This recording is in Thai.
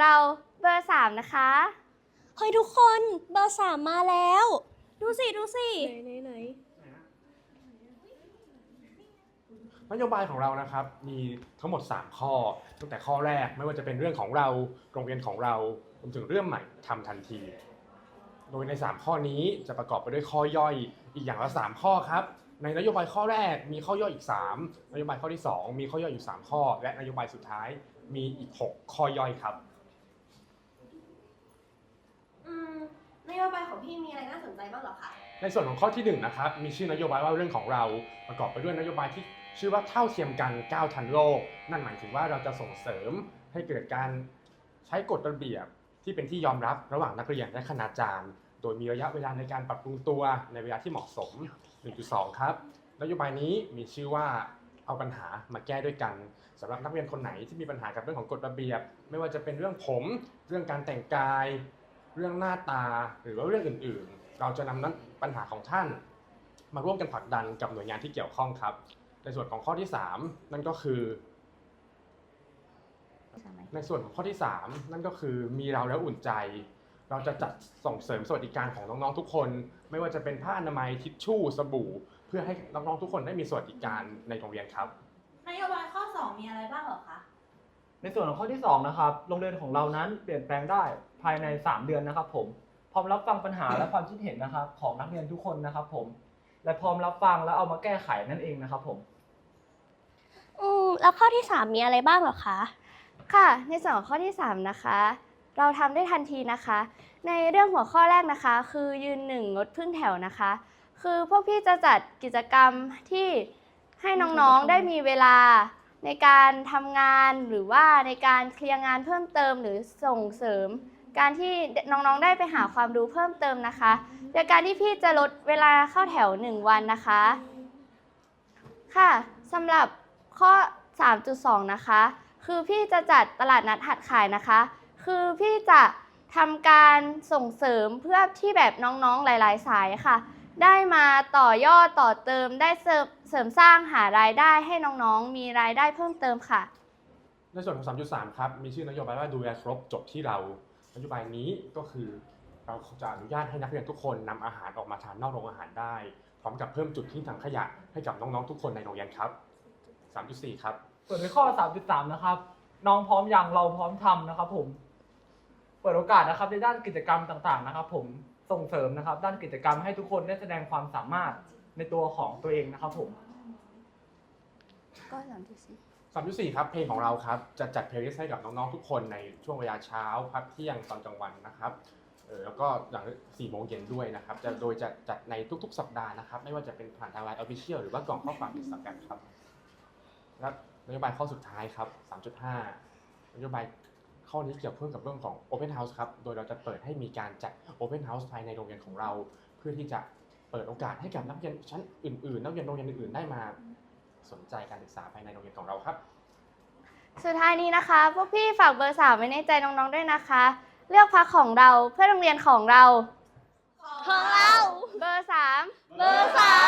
เราเบอร์สามนะคะ เฮ้ยทุกคนเบอร์สามมาแล้ว ดูสิ ดูสิ ไหนไหนนโยบายของเรานะครับมีทั้งหมด 3 ข้อ ตั้งแต่ข้อแรกไม่ว่าจะเป็นเรื่องของเราโรงเรียนของเรารวมถึงเรื่องใหม่ทำทันที โดยใน 3 ข้อนี้จะประกอบไปด้วยข้อย่อยอีกอย่างละ 3 ข้อครับ ในนโยบายข้อแรกมีข้อย่อยอีก 3 นโยบายข้อที่ 2 มีข้อย่อยอยู่ 3 ข้อ และนโยบายสุดท้ายมีอีก 6 ข้อย่อยครับ อืม นโยบายของพี่มีอะไรน่าสนใจบ้างเหรอคะ ในส่วนของข้อที่1นะครับมีชื่อนโยบายว่าเรื่องของเราประกอบไปด้วยนโยบายที่ชื่อว่าเท่าเทียมกันก้าวทันโลก นั่นหมายถึงว่าเราจะส่งเสริมให้เกิดการใช้กฎระเบียบที่เป็นที่ยอมรับระหว่างนักเรียนและคณาจารย์ โดยมีระยะเวลาในการปรับปรุงตัวในเวลาที่เหมาะสม 1.2 ครับ นโยบายนี้มีชื่อว่าเอาปัญหามาแก้ด้วยกันสำหรับนักเรียนคนไหนที่มีปัญหากับเรื่องของกฎระเบียบ ไม่ว่าจะเป็นเรื่องผม เรื่องการแต่งกาย เรื่องหน้าตาหรือว่าเรื่องอื่นๆ เราจะนำนั้นปัญหาของท่าน มาร่วมกันผลักดันกับหน่วยงานที่เกี่ยวข้องครับ ในส่วนของข้อที่ 3 นั่นก็คือ ในส่วนของข้อที่ 3 นั่นก็คือมีเราแล้วอุ่นใจ เราจะจัดส่งเสริมสวัสดิการของน้องๆทุกคน ไม่ว่าจะเป็นผ้าอนามัยทิชชู่สบู่ เพื่อให้น้องๆทุกคนได้มีสวัสดิการในโรงเรียนครับนโยบายข้อ 2 มีอะไรบ้างเหรอคะ ในส่วนของข้อที่2นะครับ โรงเรียนของเรานั้นเปลี่ยนแปลงได้ภายใน 3 เดือนนะครับ ผม พร้อมรับฟังปัญหาและความคิดเห็นนะครับ ของนักเรียนทุกคนนะครับ ผม และพร้อมรับฟังและเอามาแก้ไขนั่นเองนะครับ ผม อืมแล้วข้อที่สามมีอะไรบ้างเหรอคะ ค่ะ ในส่วนของข้อที่ 3 นะคะ เราทำได้ทันทีนะคะ ในเรื่องหัวข้อแรกนะคะ คือยืนหนึ่งงดพึ่งแถวนะคะ คือพวกพี่จะจัดกิจกรรมที่ให้น้องๆได้มีเวลา ในการทำงานหรือว่าในการเคลียร์งานเพิ่มเติมหรือส่งเสริม การที่น้องๆได้ไปหาความรู้เพิ่มเติมนะคะโดยการที่พี่จะลดเวลาเข้าแถว 1 วันนะคะ ค่ะสำหรับข้อ 3.2 นะคะ คือพี่จะจัดตลาดนัดหัดขายนะคะ คือพี่จะทำการส่งเสริมเพื่อที่แบบน้องๆหลาย ๆ สายค่ะ ได้มาต่อยอดต่อเติมได้เสริมเสริมสร้างหารายได้ให้น้องๆ มีรายได้เพิ่มเติมค่ะ ในส่วนของ 3.3 ครับ มีชื่อนโยบายว่าดูแลครบจบที่เรา นโยบายนี้ก็คือเราจะอนุญาตให้นักเรียนทุกคนนำอาหารออกมาทานนอกโรงอาหารได้ พร้อมกับเพิ่มจุดทิ้งถังขยะให้กับน้องๆ ทุกคนในโรงเรียนครับ 3.4 ครับ ส่วนในข้อ 3.3 นะครับ น้องพร้อมอย่างเราพร้อมทำนะครับผม เปิดโอกาสนะครับในด้านกิจกรรมต่างๆ นะครับผม ส่งเสริมนะครับ ด้านกิจกรรมให้ทุกคนได้แสดงความสามารถในตัวของตัวเองนะครับผม ก็3.4 3.4ครับเพลงของเราครับจะจัดเพลย์ลิสต์ให้กับน้องๆทุกคนในช่วงเวลาเช้าพักเที่ยงตอนกลางวันนะครับเออแล้วก็หลัง4โมงเย็นด้วยนะครับจะโดยจะจัดในทุกๆ สัปดาห์นะครับไม่ว่าจะเป็นผ่านทางไลน์ออฟฟิเชียลหรือว่ากล่องข้อความอินสตาแกรมครับและนโยบายข้อสุดท้ายครับ 3.5นโยบาย ข้อนี้เกี่ยวเพิ่มกับเรื่องของ Open House ครับ โดยเราจะเปิดให้มีการจัด Open House ภายในโรงเรียนของเรา เพื่อที่จะเปิดโอกาสให้กับนักเรียนชั้นอื่นๆ นักเรียนโรงเรียนอื่นๆ ได้มาสนใจการศึกษาภายในโรงเรียนของเราครับ สุดท้ายนี้นะคะ พวกพี่ฝากเบอร์สามไว้ในใจน้องๆด้วยนะคะ เลือกพักของเราเพื่อโรงเรียนของเรา ของเรา เบอร์สามเบอร์สามวันที่5กุมภาเข้าคูหากาเบอร์สาม